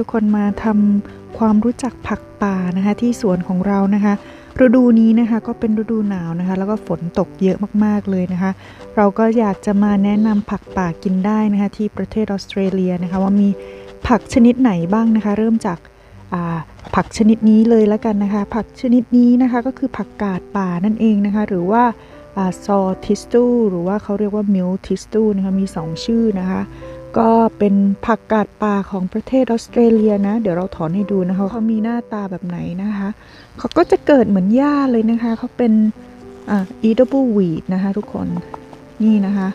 ทุกคนมาทำความรู้จักผักป่านะคะที่สวนของเรานะคะ ฤดูนี้นะคะก็เป็นฤดูหนาวนะคะ แล้วก็ฝนตกเยอะมากๆเลยนะคะ เราก็อยากจะมาแนะนำผักป่ากินได้นะคะที่ประเทศออสเตรเลียนะคะว่ามีผักชนิดไหนบ้างนะคะ เริ่มจากผักชนิดนี้เลยแล้วกันนะคะ ผักชนิดนี้นะคะก็คือผักกาดป่านั่นเองนะคะ หรือว่าซอทิสตูหรือว่าเขาเรียกว่ามิลทิสตูนะคะมี 2 ชื่อนะคะ ก็เป็นผักกาดป่าของประเทศออสเตรเลียนะ เดี๋ยวเราถอนให้ดูนะคะเขามีหน้าตาแบบไหนนะคะเขาก็จะเกิดเหมือนหญ้าเลยนะคะเขาเป็นอ่า edible weed นะคะทุกคนนี่นะคะ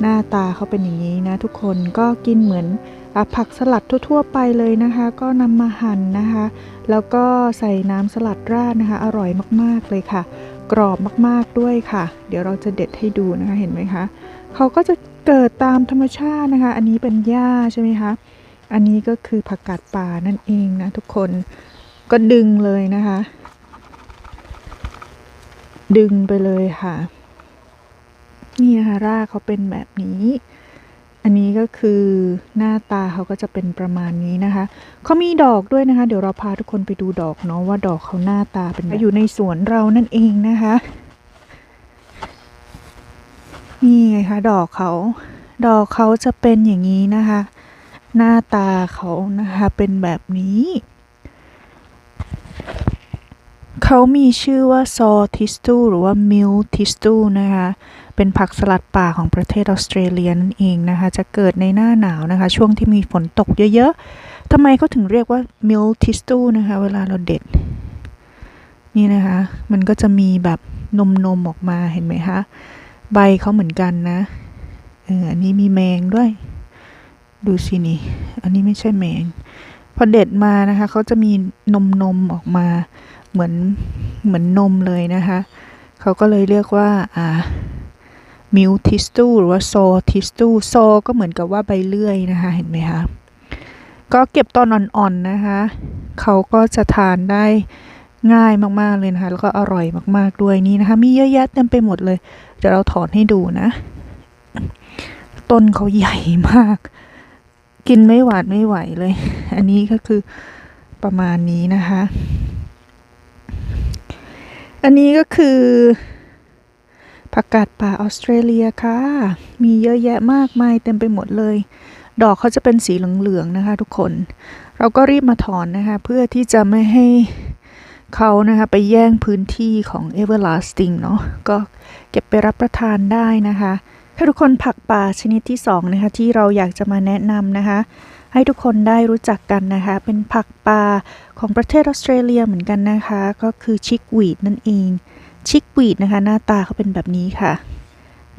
หน้าตาเขาเป็นอย่างนี้นะทุกคนก็กินเหมือนอผักสลัดทั่ว ๆ ไปเลยนะคะ ก็นำมาหั่นนะคะ แล้วก็ใส่น้ำสลัดราดนะคะ อร่อยมากๆเลยค่ะ กรอบมากๆด้วยค่ะ เดี๋ยวเราจะเด็ดให้ดูนะคะเห็นไหมคะเขาก็จะ เกิดตามธรรมชาตินะคะ อันนี้เป็นหญ้าใช่ไหมคะ อันนี้ก็คือผักกาดป่านั่นเองนะทุกคน ก็ดึงเลยนะคะ ดึงไปเลยค่ะ นี่นะคะรากเขาเป็นแบบนี้ อันนี้ก็คือหน้าตาเขาก็จะเป็นประมาณนี้นะคะ เขามีดอกด้วยนะคะ เดี๋ยวเราพาทุกคนไปดูดอกเนาะว่าดอกเขาหน้าตาเป็นอยู่ในสวนเรานั่นเองนะคะ นี่ไงคะดอกเขา ดอกเขาจะเป็นอย่างนี้นะคะ หน้าตาเขานะคะเป็นแบบนี้ เขามีชื่อว่าซอทิสตูหรือว่ามิลทิสตูนะคะ เป็นผักสลัดป่าของประเทศออสเตรเลียนั่นเองนะคะ จะเกิดในหน้าหนาวนะคะ ช่วงที่มีฝนตกเยอะๆทำไมเขาถึงเรียกว่ามิลทิสตูนะคะ เวลาเราเด็ด นี่นะคะ มันก็จะมีแบบนมๆอออกมาเห็นไหมคะ ใบเขาเหมือนกันนะเอออันนี้มีแมงด้วย ดูสินี่ อันนี้ไม่ใช่แมง พอเด็ดมานะคะเขาจะมีนมนมออกมาเหมือนเหมือนนมเลยนะคะเขาก็เลยเรียกว่าอ่ามิลทิสตูหรือว่าโซทิสตูโซก็เหมือนกับว่าใบเลื่อยนะคะ เห็นไหมคะก็เก็บตอนอ่อนๆนะคะ เขาก็จะทานได้ ง่ายมากๆเลยนะคะแล้วก็อร่อยมากๆด้วยนี่นะคะ มีเยอะแยะเต็มไปหมดเลย เดี๋ยวเราถอนให้ดูนะ ต้นเขาใหญ่มาก กินไม่หวาดไม่ไหวเลย อันนี้ก็คือประมาณนี้นะคะ อันนี้ก็คือผักกาดป่าออสเตรเลียค่ะ มีเยอะแยะมากมายเต็มไปหมดเลย ดอกเขาจะเป็นสีเหลืองๆนะคะ ทุกคน เราก็รีบมาถอนนะคะ เพื่อที่จะไม่ให้ เขานะคะไปแย่งพื้นที่ของ everlasting เนาะก็เก็บไปรับประทานได้นะคะถ้าทุกคนผักป่าชนิดที่สองนะคะที่เราอยากจะมาแนะนำนะคะ ให้ทุกคนได้รู้จักกันนะคะ เป็นผักป่าของประเทศออสเตรเลียเหมือนกันนะคะ ก็คือชิกวีดนั่นเองชิกวีดนะคะหน้าตาเขาเป็นแบบนี้ค่ะ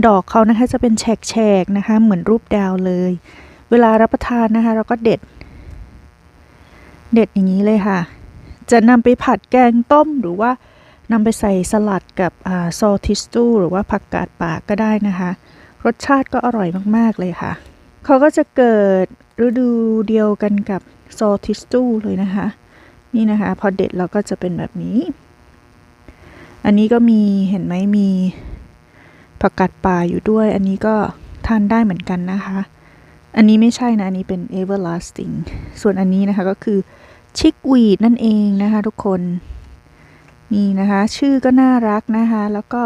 ดอกเขานะคะจะเป็นแฉกๆนะคะ เหมือนรูปดาวเลย เวลารับประทานนะคะ เราก็เด็ด เด็ดอย่างนี้เลยค่ะ จะนำไปผัดแกงต้มหรือว่านำไปใส่สลัดกับซอทิสตูหรือว่าผักกาดป่าก็ได้นะคะ รสชาติก็อร่อยมากๆเลยค่ะ เขาก็จะเกิดฤดูเดียวกันกับซอทิสตูเลยนะคะ นี่นะคะ พอเด็ดเราก็จะเป็นแบบนี้ อันนี้ก็มีเห็นไหมมีผักกาดป่าอยู่ด้วย อันนี้ก็ทานได้เหมือนกันนะคะ อันนี้ไม่ใช่นะ อันนี้เป็น everlasting ส่วนอันนี้นะคะก็คือ ชิกวีดนั่นเองนะคะทุกคน นี่นะคะ ชื่อก็น่ารักนะคะ แล้วก็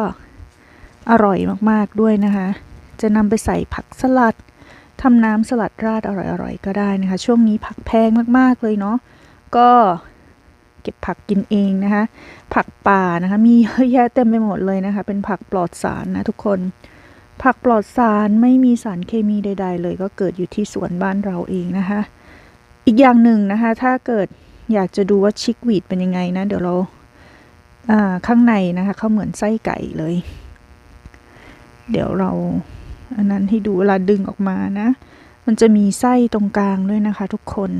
อร่อยมากๆด้วยนะคะ จะนำไปใส่ผักสลัดทำน้ำสลัดราดอร่อยๆก็ได้นะคะ ช่วงนี้ผักแพงมากๆเลยเนาะก็เก็บผักกินเองนะคะ ผักป่านะคะ มีเยอะแยะเต็มไปหมดเลยนะคะ เป็นผักปลอดสารนะทุกคน ผักปลอดสารไม่มีสารเคมีใด ๆ เลย ก็เกิดอยู่ที่สวนบ้านเราเองนะคะ อีกอย่างหนึ่งนะคะ ถ้าเกิด อยากจะดูว่าชิกวีดเป็นยังไงนะ เดี๋ยวเราข้างในนะคะเขาเหมือนไส้ไก่เลย เดี๋ยวเราอันนั้นให้ดูเวลาดึงออกมานะ มันจะมีไส้ตรงกลางด้วยนะคะ ทุกคน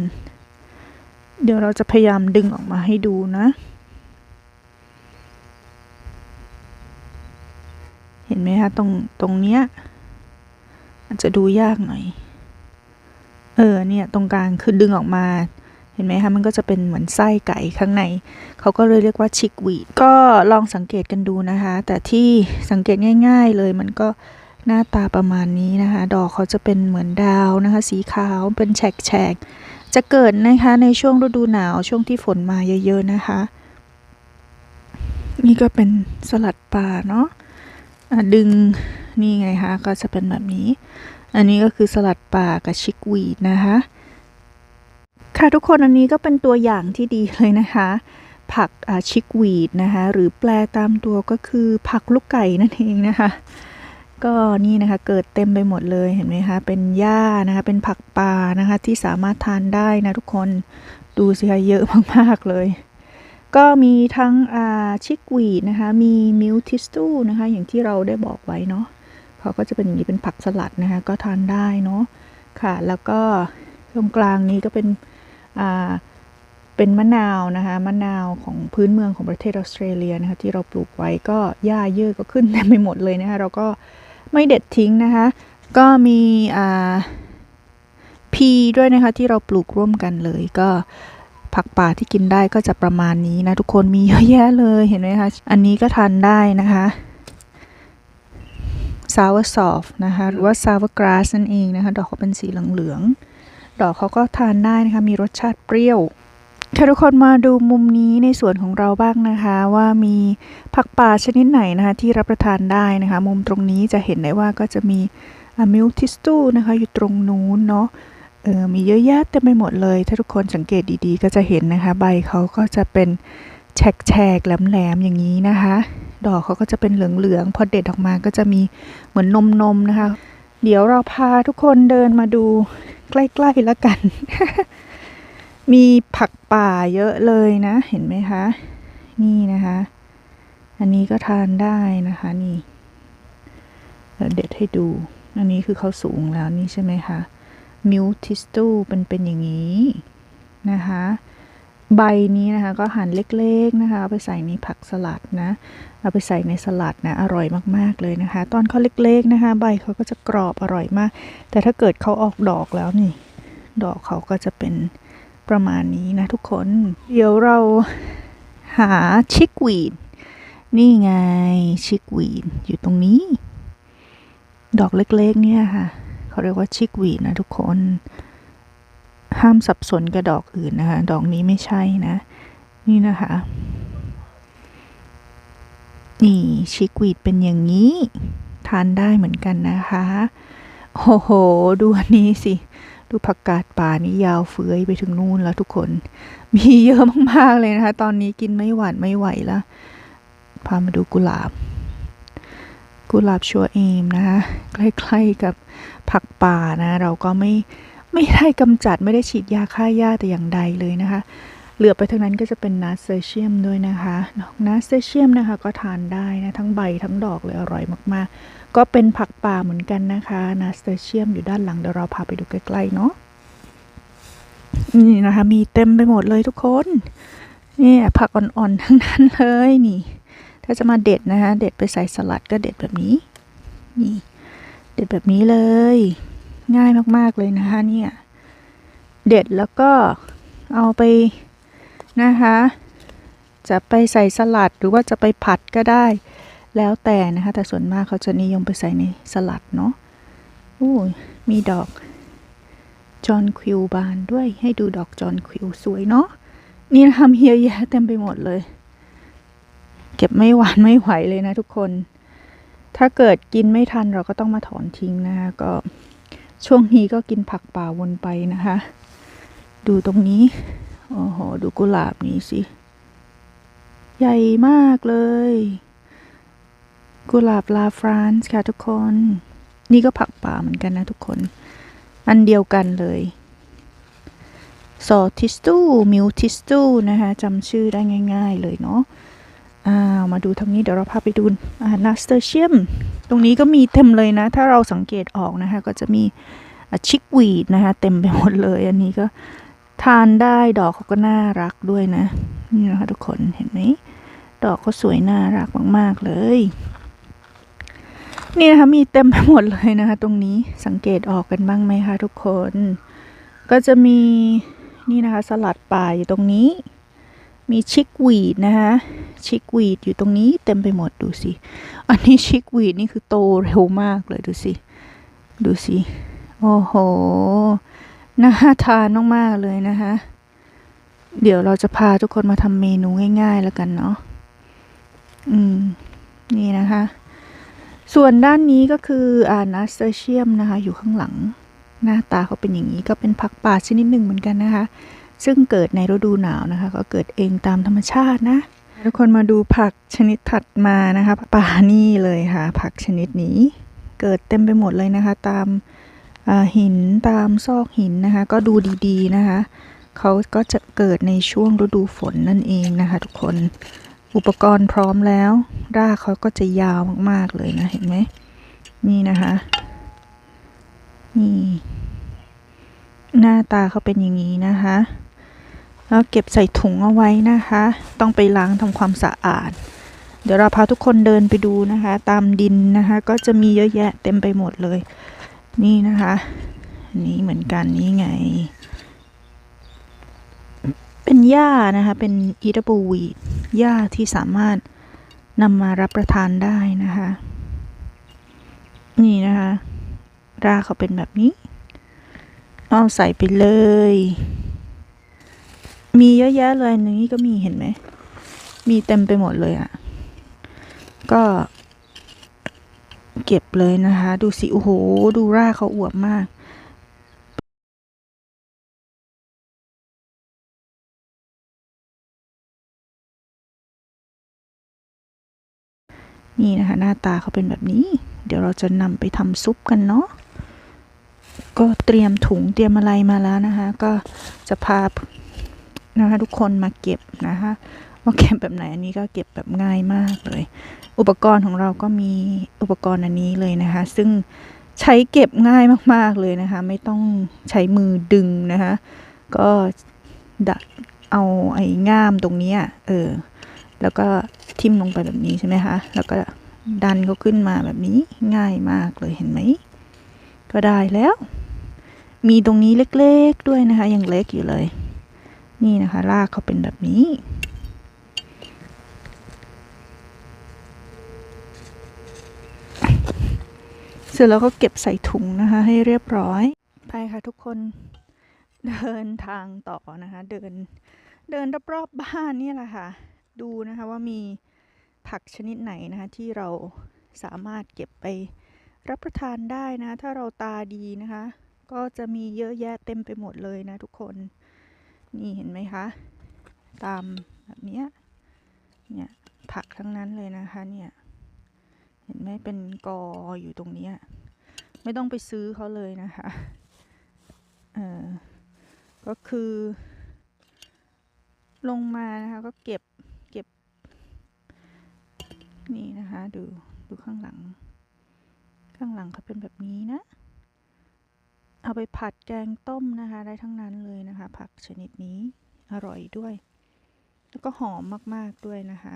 เดี๋ยวเราจะพยายามดึงออกมาให้ดูนะ เห็นไหมคะตรงตรงเนี้ยอาจจะดูยากหน่อย เออเนี่ยตรงกลางคือดึงออกมา ห็นไหมคะมันก็จะเป็นเหมือนไส้ไก่ข้างใน เขาก็เลยเรียกว่าชิกวีดก็ลองสังเกตกันดูนะคะ แต่ที่สังเกตง่าย ๆ เลยมันก็หน้าตาประมาณนี้นะคะ ดอกเขาจะเป็นเหมือนดาวนะคะ สีขาวเป็นแฉกๆ จะเกิดนะคะในช่วงฤดูหนาวช่วงที่ฝนมาเยอะๆนะคะ นี่ก็เป็นสลัดป่าเนาะะดึงนี่ไงคะก็จะเป็นแบบนี้ อันนี้ก็คือสลัดป่ากับชิกวีดนะคะ ค่ะทุกคนอันนี้ก็เป็นตัวอย่างที่ดีเลยนะคะ ผักชิกวีดนะคะหรือแปลตามตัวก็คือผักลูกไก่นั่นเองนะคะ ก็นี่นะคะเกิดเต็มไปหมดเลยเห็นไหมคะเป็นหญ้านะคะเป็นผักป่านะคะที่สามารถทานได้นะทุกคนดูสิคะเยอะมากๆเลย ก็มีทั้งชิกวีดนะคะมีมิลทิสตูนะคะอย่างที่เราได้บอกไว้เนาะเขาก็จะเป็นอย่างนี้เป็นผักสลัดนะคะก็ทานได้เนาะค่ะแล้วก็ตรงกลางนี้ก็เป็น เป็นมะนาวนะคะมะนาวของพื้นเมืองของประเทศออสเตรเลียนะคะที่เราปลูกไว้ก็หญ้าเยอะก็ขึ้นเต็มไปหมดเลยนะคะเราก็ไม่เด็ดทิ้งนะคะ ก็มีพีด้วยนะคะที่เราปลูกร่วมกันเลยก็ผักป่าที่กินได้ก็จะประมาณนี้นะทุกคนมีเยอะแยะเลยเห็นไหมคะ อันนี้ก็ทานได้นะคะ sour soft นะคะหรือว่า sour grass นั่นเองนะคะ ดอกเขาเป็นสีเหลืองๆ ดอกเขาก็ทานได้นะคะ มีรสชาติเปรี้ยวค่ะทุกคนมาดูมุมนี้ในส่วนของเราบ้างนะคะ ว่ามีผักป่าชนิดไหนนะคะที่รับประทานได้นะคะ มุมตรงนี้จะเห็นได้ว่าก็จะมีมิลทิสตูนะคะอยู่ตรงนู้นเนาะเออมีเยอะแยะเต็มไปหมดเลย ถ้าทุกคนสังเกตดีๆ ก็จะเห็นนะคะ ใบเขาก็จะเป็นแฉกๆแหลมๆอย่างนี้นะคะ ดอกเขาก็จะเป็นเหลืองๆพอเด็ดออกมาก็จะมีเหมือนนมๆนะคะ เดี๋ยวเราพาทุกคนเดินมาดู ใกล้ๆแล้วกัน มีผักป่าเยอะเลยนะ เห็นไหมคะ นี่นะคะ อันนี้ก็ทานได้นะคะ นี่เด็ดให้ดู อันนี้คือเขาสูงแล้วนี่ใช่ไหมคะมิลทิสตูเป็นเป็นอย่างนี้นะคะ ใบนี้นะคะก็หั่นเล็กๆนะคะเอาไปใส่ในผักสลัดนะ เอาไปใส่ในสลัดนะอร่อยมากๆเลยนะคะ ตอนเขาเล็กๆนะคะ ใบเขาก็จะกรอบอร่อยมาก แต่ถ้าเกิดเขาออกดอกแล้วนี่ ดอกเขาก็จะเป็นประมาณนี้นะทุกคน เดี๋ยวเราหาชิกวีดนี่ไงชิกวีดอยู่ตรงนี้ ดอกเล็กๆเนี่ยค่ะ เขาเรียกว่าชิกวีดนะทุกคน ห้ามสับสนกับดอกอื่นนะคะ ดอกนี้ไม่ใช่นะ นี่นะคะ นี่ชิกวีดเป็นอย่างนี้ ทานได้เหมือนกันนะคะ โอ้โห ดูอันนี้สิ ดูผักกาดป่านี่ยาวเฟื้อยไปถึงนู่นแล้วทุกคน มีเยอะมากๆเลยนะคะ ตอนนี้กินไม่หวานไม่ไหวแล้ว พามาดูกุหลาบ กุหลาบชัวเอมนะคะ ใกล้ๆกับผักป่านะ เราก็ไม่ ไม่ได้กำจัดไม่ได้ฉีดยาฆ่าหญ้าแต่อย่างใดเลยนะคะ เหลือไปทางนั้นก็จะเป็นนาสเซเชียมด้วยนะคะนาสเซเชียมนะคะก็ทานได้นะทั้งใบทั้งดอกเลยอร่อยมากๆ ก็เป็นผักป่าเหมือนกันนะคะนาสเซเชียมอยู่ด้านหลังเดี๋ยวเราพาไปดูใกล้ๆเนาะนี่นะคะ มีเต็มไปหมดเลยทุกคนนี่ผักอ่อนๆทั้งนั้นเลยนี่ ถ้าจะมาเด็ดนะคะ เด็ดไปใส่สลัดก็เด็ดแบบนี้ นี่ เด็ดแบบนี้เลย ง่ายมากๆเลยนะคะเนี่ย เด็ดแล้วก็เอาไปนะคะ จะไปใส่สลัดหรือว่าจะไปผัดก็ได้ แล้วแต่นะคะ แต่ส่วนมากเขาจะนิยมไปใส่ในสลัดเนาะโอ้ยมีดอกจอนควิวบานด้วยให้ดูดอกจอนควิวสวยเนาะนี่นะคะมียแยะเต็มไปหมดเลย เก็บไม่หวานไม่ไหวเลยนะทุกคน ถ้าเกิดกินไม่ทันเราก็ต้องมาถอนทิ้งนะคะก็ ช่วงนี้ก็กินผักป่าวนไปนะคะ ดูตรงนี้ โอ้โห ดูกุหลาบนี้สิ ใหญ่มากเลย กุหลาบลาฟรานซ์ค่ะทุกคน นี่ก็ผักป่าเหมือนกันนะทุกคน อันเดียวกันเลยซอทิสตูมิลทิสตูนะคะจำชื่อได้ง่าย ๆ เลยเนาะ อ่ามาดูทางนี้เดี๋ยวเราพาไปดูอ่านาสเตอร์เชียม ตรงนี้ก็มีเต็มเลยนะ ถ้าเราสังเกตออกนะคะ ก็จะมีชิกวีดนะคะ เต็มไปหมดเลย อันนี้ก็ทานได้ดอกเขาก็น่ารักด้วยนะ นี่นะคะทุกคนเห็นไหม ดอกเขาสวยน่ารักมาก ๆ เลย นี่นะคะมีเต็มไปหมดเลยนะคะ ตรงนี้สังเกตออกกันบ้างไหมคะทุกคน ก็จะมีนี่นะคะสลัดป่าอยู่ตรงนี้ มีชิกวีดนะคะชิกวีดอยู่ตรงนี้เต็มไปหมดดูสิ อันนี้ชิกวีดนี่คือโตเร็วมากเลยดูสิ ดูสิ โอ้โห น่าทานมากๆเลยนะคะ เดี๋ยวเราจะพาทุกคนมาทำเมนูง่าย ๆ แล้วกันเนาะ อืม นี่นะคะ ส่วนด้านนี้ก็คืออ่านัสเตอร์เชียมนะคะ อยู่ข้างหลัง หน้าตาเขาเป็นอย่างนี้ก็เป็นผักป่าชนิดหนึ่งเหมือนกันนะคะ ซึ่งเกิดในฤดูหนาวนะคะ ก็เกิดเองตามธรรมชาตินะ ทุกคนมาดูผักชนิดถัดมานะคะป่านี่เลยค่ะ ผักชนิดนี้ เกิดเต็มไปหมดเลยนะคะ ตามหินตามซอกหินนะคะ ก็ดูดีๆนะคะเขาก็จะเกิดในช่วงฤดูฝนนั่นเองนะคะ ทุกคนอุปกรณ์พร้อมแล้ว รากเขาก็จะยาวมากๆเลยนะ เห็นไหมนี่นะคะ นี่ หน้าตาเขาเป็นอย่างนี้นะคะ แล้วเก็บใส่ถุงเอาไว้นะคะ ต้องไปล้างทำความสะอาด เดี๋ยวเราพาทุกคนเดินไปดูนะคะ ตามดินนะคะ ก็จะมีเยอะแยะเต็มไปหมดเลย นี่นะคะนี่เหมือนกันนี่ไง เป็นหญ้านะคะ เป็น eatable weed หญ้าที่สามารถนำมารับประทานได้นะคะ นี่นะคะรากเขาเป็นแบบนี้ เอาใส่ไปเลย มีเยอะแยะเลยนนี้ก็มีเห็นไหม มีเต็มไปหมดเลยอะ่ะ ก็ เก็บเลยนะคะ ดูสิ โอ้โห ดูรากเขาอวบมากนี่นะคะ หน้าตาเขาเป็นแบบนี้ เดี๋ยวเราจะนำไปทำซุปกันเนาะก็เตรียมถุงเตรียมอะไรมาแล้วนะคะ ก็จะพา นะคะทุกคนมาเก็บนะคะว่าเก็บแบบไหนอันนี้ก็เก็บแบบง่ายมากเลย อุปกรณ์ของเราก็มีอุปกรณ์อันนี้เลยนะคะ ซึ่งใช้เก็บง่ายมากๆเลยนะคะ ไม่ต้องใช้มือดึงนะคะ ก็ดัดเอาไอ้ง่ามตรงนี้เออแล้วก็ทิ่มลงไปแบบนี้ใช่ไหมคะ แล้วก็ดันเขาขึ้นมาแบบนี้ง่ายมากเลยเห็นไหม ก็ได้แล้ว มีตรงนี้เล็กๆด้วยนะคะ ยังเล็กอยู่เลย นี่นะคะรากเขาเป็นแบบนี้ เสร็จแล้วก็เก็บใส่ถุงนะคะ ให้เรียบร้อย ไปค่ะทุกคนเดินทางต่อนะคะ เดินเดินรอบๆบ้านนี่แหละค่ะ ดูนะคะว่ามีผักชนิดไหนนะคะ ที่เราสามารถเก็บไปรับประทานได้นะ ถ้าเราตาดีนะคะ ก็จะมีเยอะแยะเต็มไปหมดเลยนะทุกคน นี่เห็นไหมคะ ตามแบบนี้เนี่ยผักทั้งนั้นเลยนะคะเนี่ย เห็นไหมเป็นกออยู่ตรงนี้ไม่ต้องไปซื้อเขาเลยนะคะเออก็คือ ลงมานะคะก็เก็บเก็บ นี่นะคะ ดูดูข้างหลัง ข้างหลังเขาเป็นแบบนี้นะ เอาไปผัดแกงต้มนะคะ ได้ทั้งนั้นเลยนะคะ ผักชนิดนี้อร่อยด้วย แล้วก็หอมมากๆด้วยนะคะ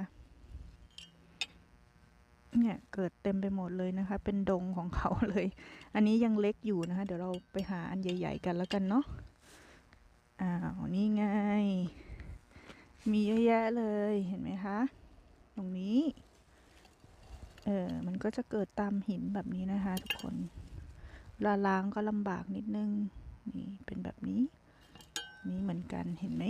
เนี่ยเกิดเต็มไปหมดเลยนะคะ เป็นดงของเขาเลย อันนี้ยังเล็กอยู่นะคะ เดี๋ยวเราไปหาอันใหญ่ ๆ กันแล้วกันเนาะอ้าวนี่ไง มีเยอะแยะเลยเห็นไหมคะ ตรงนี้ เออมันก็จะเกิดตามหินแบบนี้นะคะ ทุกคน ลาล้างก็ลำบากนิดนึง นี่เป็นแบบนี้ นี่เหมือนกันเห็นไหม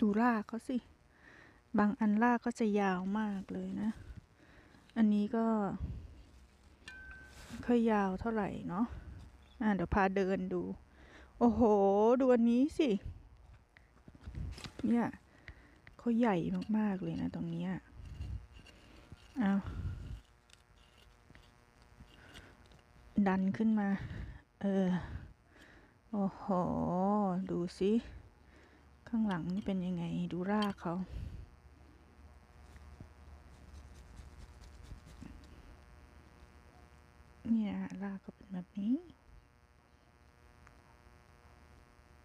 ดูรากเขาสิ บางอันรากก็จะยาวมากเลยนะ อันนี้ก็ค่อยยาวเท่าไหร่เนาะ อ่าเดี๋ยวพาเดินดู โอ้โห ดูอันนี้สิ เนี่ยเขาใหญ่มากๆเลยนะตรงเนี้ยเอา ดันขึ้นมา เออ โอ้โห ดูสิ ข้างหลังนี่เป็นยังไง ดูรากเขา เนี่ยรากก็เป็นแบบนี้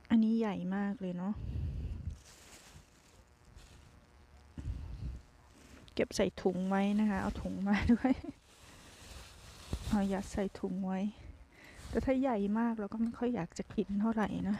อันนี้ใหญ่มากเลยเนาะ เก็บใส่ถุงไว้นะคะ เอาถุงมาด้วย เอายัดใส่ถุงไว้ แต่ถ้าใหญ่มากเราก็ไม่ค่อยอยากจะกินเท่าไหร่นะ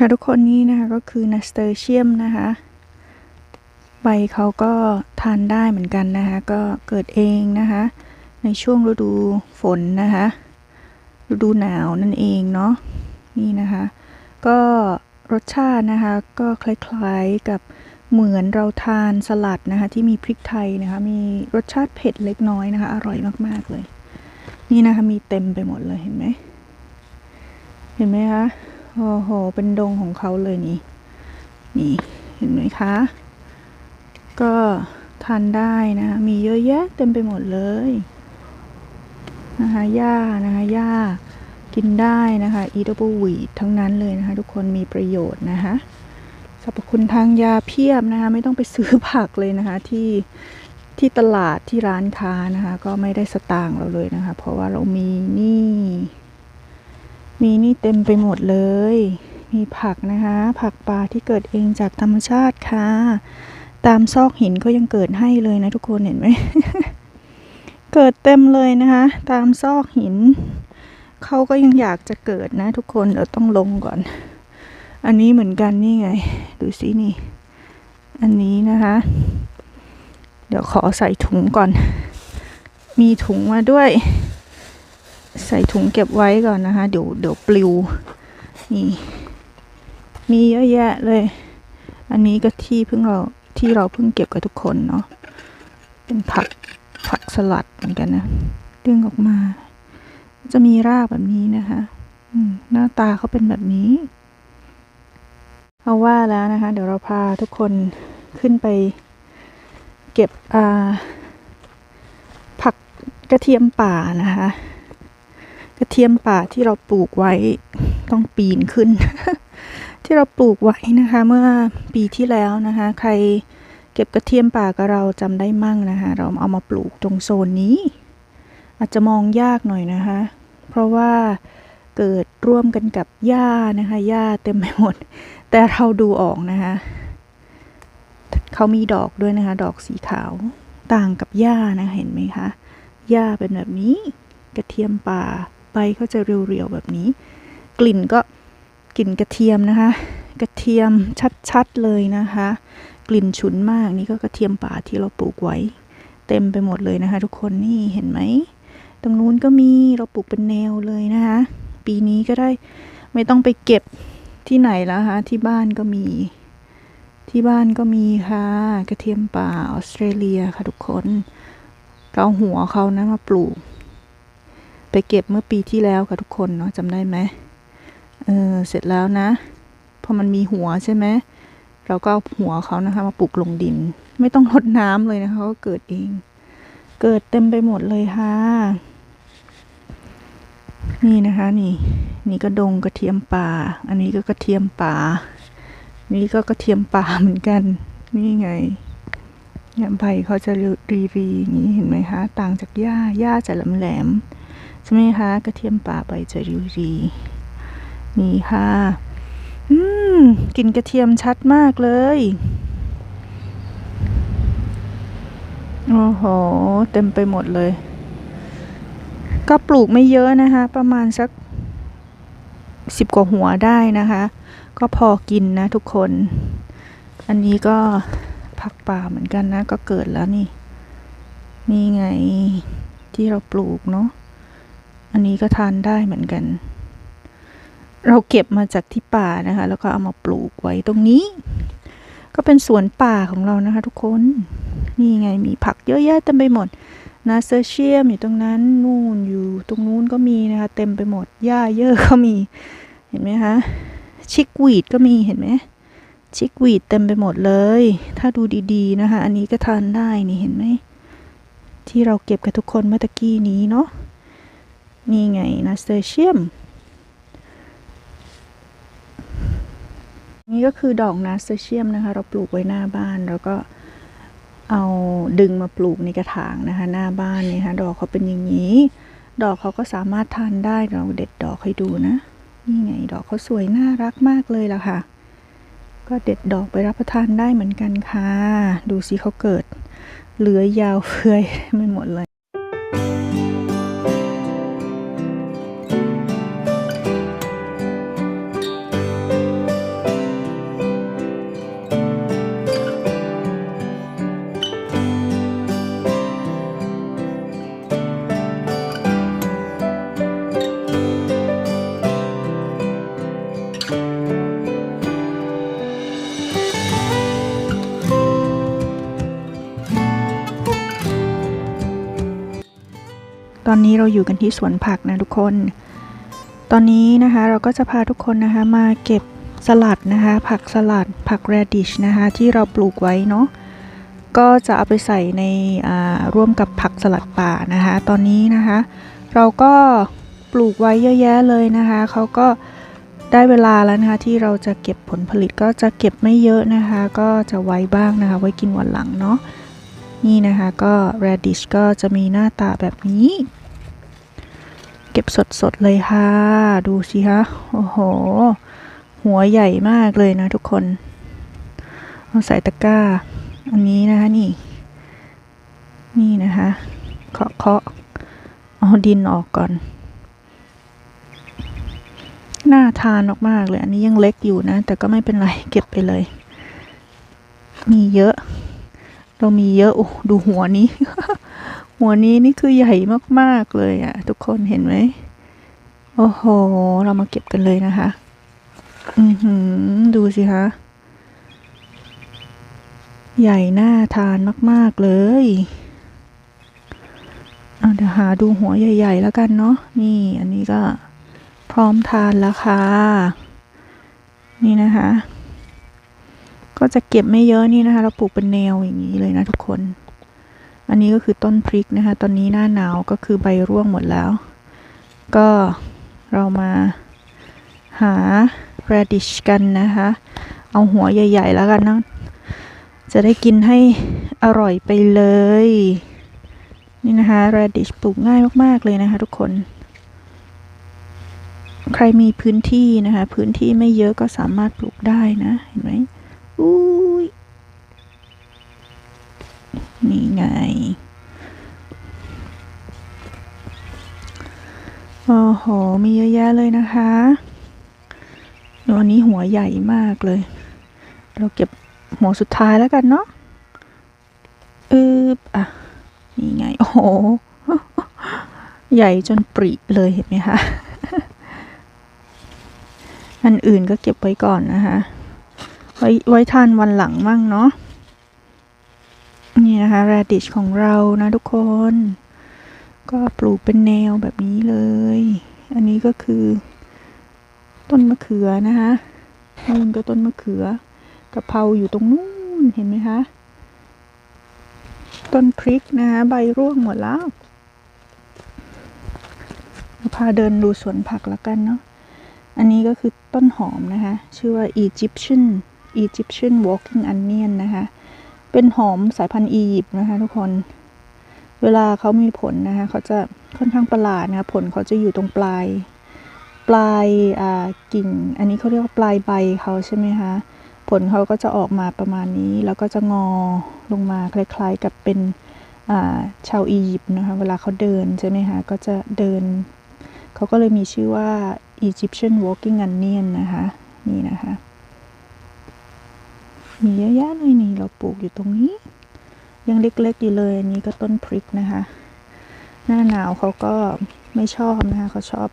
ค่ะทุกคนนี่นะคะก็คือนาสเตอร์เชียมนะคะ ใบเขาก็ทานได้เหมือนกันนะคะ ก็เกิดเองนะคะ ในช่วงฤดูฝนนะคะ ฤดูหนาวนั่นเองเนาะนี่นะคะ ก็รสชาตินะคะก็คล้ายๆกับเหมือนเราทานสลัดนะคะ ที่มีพริกไทยนะคะ มีรสชาติเผ็ดเล็กน้อยนะคะ อร่อยมากๆเลย นี่นะคะมีเต็มไปหมดเลยเห็นไหมเห็นไหมคะ โอ้โห เป็นดงของเขาเลยนี่ นี่ เห็นไหมคะ ก็ทานได้นะคะมีเยอะแยะเต็มไปหมดเลยนะคะหญ้านะคะหญ้ากินได้นะคะ eatable weed ทั้งนั้นเลยนะคะ ทุกคนมีประโยชน์นะคะสรรพคุณทางยาเพียบนะคะ ไม่ต้องไปซื้อผักเลยนะคะ ที่ที่ตลาดที่ร้านค้านะคะ ก็ไม่ได้สตางค์เราเลยนะคะ เพราะว่าเรามีนี่ มีนี่เต็มไปหมดเลย มีผักนะคะ ผักป่าที่เกิดเองจากธรรมชาติค่ะ ตามซอกหินก็ยังเกิดให้เลยนะทุกคนเห็นไหม เกิดเต็มเลยนะคะ ตามซอกหิน เขาก็ยังอยากจะเกิดนะทุกคนเดี๋ยวต้องลงก่อน อันนี้เหมือนกันนี่ไง ดูสินี่ อันนี้นะคะ เดี๋ยวขอใส่ถุงก่อน มีถุงมาด้วย ใส่ถุงเก็บไว้ก่อนนะคะ เดี๋ยวเดี๋ยวปลิว นี่ มีเยอะแยะเลย อันนี้ก็ที่เพิ่งเราที่เราเพิ่งเก็บกับทุกคนเนาะ เป็นผักผักสลัดเหมือนกันนะดึงออกมา จะมีรากแบบนี้นะคะหน้าตาเขาเป็นแบบนี้ เอาว่าแล้วนะคะ เดี๋ยวเราพาทุกคนขึ้นไป เก็บผักกระเทียมป่านะคะ กระเทียมป่าที่เราปลูกไว้ต้องปีนขึ้น ที่เราปลูกไว้นะคะ เมื่อปีที่แล้วนะคะ ใครเก็บกระเทียมป่ากับเราจำได้มั่งนะคะ เราเอามาปลูกตรงโซนนี้ อาจจะมองยากหน่อยนะคะ เพราะว่าเกิดร่วมกันกับหญ้านะคะหญ้าเต็มไปหมด แต่เราดูออกนะคะเขามีดอกด้วยนะคะ ดอกสีขาวต่างกับหญ้านะะเห็นไหมคะหญ้าเป็นแบบนี้กระเทียมป่า ใบก็จะเรียวๆแบบนี้ กลิ่นก็กลิ่นกระเทียมนะคะ กระเทียมชัดๆเลยนะคะ กลิ่นฉุนมากนี่ก็กระเทียมป่าที่เราปลูกไว้ เต็มไปหมดเลยนะคะ ทุกคนนี่เห็นไหมตรงนู้นก็มีเราปลูกเป็นแนวเลยนะคะ ปีนี้ก็ได้ไม่ต้องไปเก็บที่ไหนแล้วคะที่บ้านก็มี ที่บ้านก็มีค่ะ กระเทียมป่าออสเตรเลียค่ะทุกคน เราเอาหัวเขานะมาปลูก ไปเก็บเมื่อปีที่แล้วค่ะทุกคนเนาะจำได้ไหมเออเสร็จแล้วนะ พอมันมีหัวใช่ไหมเราก็เอาหัวเขานะคะ มาปลูกลงดิน ไม่ต้องรดน้ำเลยนะคะก็เกิดเอง เกิดเต็มไปหมดเลยค่ะ นี่นะคะ นี่ นี่ก็ดงกระเทียมป่า อันนี้ก็กระเทียมป่า นี่ก็กระเทียมป่าเหมือนกัน นี่ไงเนี่ยใบเขาจะรีรีอย่างนี้เห็นไหมคะ ต่างจากหญ้าหญ้าจะแหลมแหลม ใช่ไหมคะ กระเทียมป่าใบจะรีรีนี่ค่ะ อืมกลิ่นกระเทียมชัดมากเลย โอ้โห เต็มไปหมดเลย ก็ปลูกไม่เยอะนะคะ ประมาณสักสิบกว่าหัวได้นะคะ ก็พอกินนะทุกคน อันนี้ก็ผักป่าเหมือนกันนะ ก็เกิดแล้วนี่ นี่ไงที่เราปลูกเนาะ อันนี้ก็ทานได้เหมือนกัน เราเก็บมาจากที่ป่านะคะ แล้วก็เอามาปลูกไว้ตรงนี้ ก็เป็นสวนป่าของเรานะคะ ทุกคน นี่ไงมีผักเยอะแยะเต็มไปหมดนาเซเชียมอยู่ตรงนั้น นู่นอยู่ตรงนู้นก็มีนะคะ เต็มไปหมด หญ้าเยอะก็มี เห็นไหมคะ ชิกวีดก็มี เห็นไหมชิกวีดเต็มไปหมดเลย ถ้าดูดีๆนะคะ อันนี้ก็ทานได้นี่เห็นไหม ที่เราเก็บกับทุกคนเมื่อตะกี้นี้เนาะ นี่ไงนาเซเชียม นี่ก็คือดอกนาสเตเชียมนะคะ เราปลูกไว้หน้าบ้านแล้วก็เอาดึงมาปลูกในกระถางนะคะ หน้าบ้านนี่ค่ะดอกเขาเป็นอย่างนี้ ดอกเขาก็สามารถทานได้เราเด็ดดอกให้ดูนะ นี่ไงดอกเขาสวยน่ารักมากเลยล่ะค่ะ ก็เด็ดดอกไปรับประทานได้เหมือนกันค่ะ ดูสิเขาเกิดเหลือยาวเฟือยไม่หมดเลย อนนี้เราอยู่กันที่สวนผักนะทุกคน ตอนนี้นะคะเราก็จะพาทุกคนนะคะมาเก็บสลัดนะคะ ผักสลัดผักแรดิชนะคะที่เราปลูกไว้เนาะก็จะเอาไปใส่ในร่วมกับผักสลัดป่านะคะ ตอนนี้นะคะ เราก็ปลูกไว้เยอะแยะเลยนะคะเขาก็ได้เวลาแล้วนะคะที่เราจะเก็บผลผลิตก็จะเก็บไม่เยอะนะคะ ก็จะไว้บ้างนะคะ ไว้กินวันหลังเนาะนี่นะคะก็ radish ก็จะมีหน้าตาแบบนี้ เก็บสดๆเลยค่ะ ดูสิคะโอ้โห หัวใหญ่มากเลยนะทุกคนเอาใส่ตะกร้า อันนี้นะคะนี่ นี่นะคะเคาะเคาะเอาดินออกก่อน น่าทานมากๆเลย อันนี้ยังเล็กอยู่นะ แต่ก็ไม่เป็นไรเก็บไปเลย มีเยอะ เรามีเยอะโอ้ดูหัวนี้ หัวนี้นี่คือใหญ่มากๆเลยอะทุกคนเห็นไหมโอ้โห เรามาเก็บกันเลยนะคะ อือหือ ดูสิคะ ใหญ่น่าทานมาก ๆ เลยเอาเดี๋ยวหาดูหัวใหญ่ ๆ แล้วกันเนาะ นี่ อันนี้ก็พร้อมทานแล้วค่ะ นี่นะคะ ก็จะเก็บไม่เยอะนี่นะคะ เราปลูกเป็นแนวอย่างนี้เลยนะทุกคน อันนี้ก็คือต้นพริกนะคะ ตอนนี้หน้าหนาวก็คือใบร่วงหมดแล้ว ก็เรามาหา radish กันนะคะ เอาหัวใหญ่ ๆ แล้วกันนะ จะได้กินให้อร่อยไปเลย นี่นะคะ radish ปลูกง่ายมากๆเลยนะคะทุกคน ใครมีพื้นที่นะคะ พื้นที่ไม่เยอะก็สามารถปลูกได้นะ เห็นไหมอุ้ย นี่ไง โอ้โห มีเยอะแยะเลยนะคะตัวนี้หัวใหญ่มากเลย เราเก็บหัวสุดท้ายแล้วกันเนาะอึบอะ นี่ไง โอ้โห ใหญ่จนปริเลยเห็นไหมคะ อันอื่นก็เก็บไว้ก่อนนะคะ ไว้ไว้ทานวันหลังมั่งเนาะ นี่นะคะ radish ของเรานะทุกคน ก็ปลูกเป็นแนวแบบนี้เลย อันนี้ก็คือ ต้นมะเขือนะคะนู่นก็ต้นมะเขือกะเพราอยู่ตรงนู้นเห็นไหมคะ ต้นพริกนะคะใบร่วงหมดแล้วพาเดินดูสวนผักแล้วกันเนาะ อันนี้ก็คือต้นหอมนะคะ ชื่อว่า Egyptian Egyptian walking onion นะคะ เป็นหอมสายพันธุ์อียิปต์นะคะทุกคน เวลาเขามีผลนะคะเขาจะค่อนข้างประหลาดนะคะผลเขาจะอยู่ตรงปลาย ปลายอ่ากิ่ง อันนี้เขาเรียกว่าปลายใบเขาใช่ไหมคะ ผลเขาก็จะออกมาประมาณนี้ แล้วก็จะงอลงมาคล้ายๆกับเป็นอ่าชาวอียิปต์นะคะ เวลาเขาเดินใช่ไหมคะ ก็จะเดิน เขาก็เลยมีชื่อว่า Egyptian walking onion นะคะ นี่นะคะ มีเยอะแยะเลยนี่เราปลูกอยู่ตรงนี้ ยังเล็กๆอยู่เลยอันนี้ก็ต้นพริกนะคะ หน้าหนาวเขาก็ไม่ชอบนะคะเขาชอบ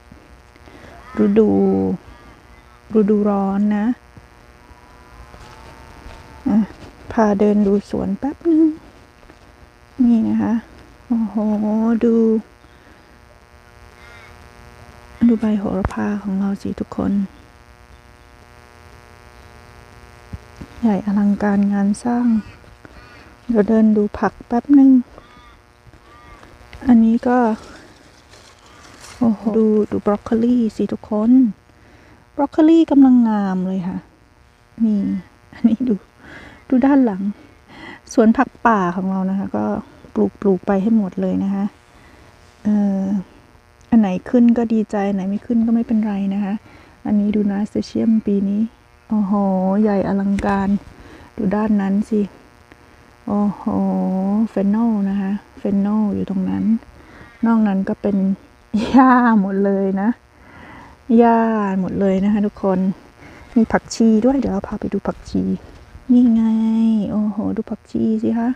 ฤดูฤดูร้อนนะอะพาเดินดูสวนแป๊บนึงนี่นะคะ โอ้โห ดู ดูใบโหระพาของเราสิทุกคน ใหญ่อลังการงานสร้าง เดี๋ยวเดินดูผักแป๊บหนึ่ง อันนี้ก็ โอ้โห ดูดูบรอกโคลีสิทุกคน บรอกโคลีกำลังงามเลยค่ะ นี่ อันนี้ดู ดูด้านหลัง สวนผักป่าของเรานะคะ ก็ปลูกปลูกไปให้หมดเลยนะคะ เอออันไหนขึ้นก็ดีใจ อันไหนไม่ขึ้นก็ไม่เป็นไรนะคะ อันนี้ดูนาสเตเชียมปีนี้ โอ้โห ใหญ่อลังการ ดูด้านนั้นสิ โอ้โห เฟนโนลนะคะ เฟนโนลอยู่ตรงนั้น นอกนั้นก็เป็นหญ้าหมดเลยนะ หญ้าหมดเลยนะคะทุกคน มีผักชีด้วย เดี๋ยวเราพาไปดูผักชี นี่ไง โอ้โห ดูผักชีสิคะ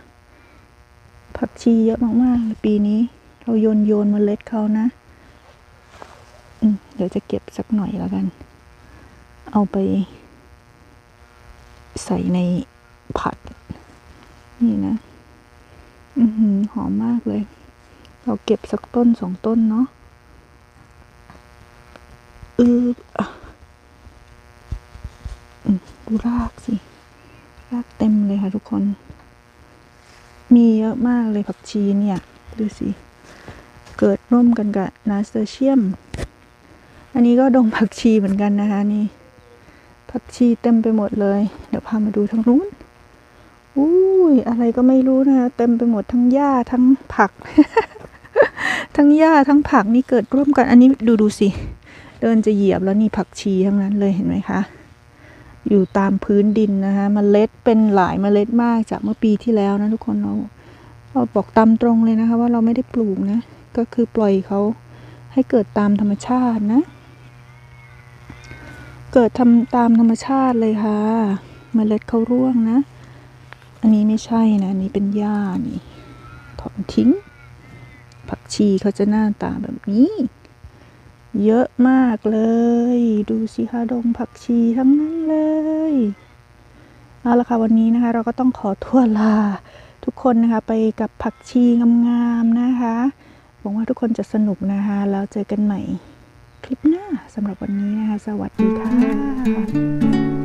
ผักชีเยอะมากๆปีนี้ เราโยนโยนเมล็ดเขานะเดี๋ยวจะเก็บสักหน่อยแล้วกัน เอาไป ใส่ในผัด นี่นะ อือหือหอมมากเลย เราเก็บสักต้นสองต้นเนาะอออะอืมดูรากสิ รากเต็มเลยค่ะทุกคน มีเยอะมากเลยผักชีเนี่ย ดูสิ เกิดร่วมกันกับนาสเตอร์เชียม อันนี้ก็ดงผักชีเหมือนกันนะคะนี่ผักชีเต็มไปหมดเลย พามาดูทางนู้นอุ้ยอะไรก็ไม่รู้นะเต็มไปหมดทั้งหญ้าทั้งผัก ทั้งหญ้าทั้งผักนี่เกิดร่วมกัน อันนี้ดูดูสิ เดินจะเหยียบแล้วนี่ผักชีทั้งนั้นเลยเห็นไหมคะ อยู่ตามพื้นดินนะคะมเมล็ดเป็นหลายเมล็ดมากจากเมื่อปีที่แล้วนะทุกคนเราเราบอกตามตรงเลยนะคะ ว่าเราไม่ได้ปลูกนะ ก็คือปล่อยเขาให้เกิดตามธรรมชาตินะ เกิดทำตามธรรมชาติเลยค่ะ เมล็ดเขาร่วงนะ อันนี้ไม่ใช่นะอันนี้เป็นหญ้านี่ถอนทิ้ง ผักชีเขาจะหน้าตาแบบนี้ เยอะมากเลย ดูสิคะดงผักชีทั้งนั้นเลยเอาละค่ะวันนี้นะคะ เราก็ต้องขอทั่วลาทุกคนนะคะไปกับผักชีงามๆนะคะหวังว่าทุกคนจะสนุกนะคะ แล้วเจอกันใหม่คลิปหน้าสำหรับวันนี้นะคะ สวัสดีค่ะ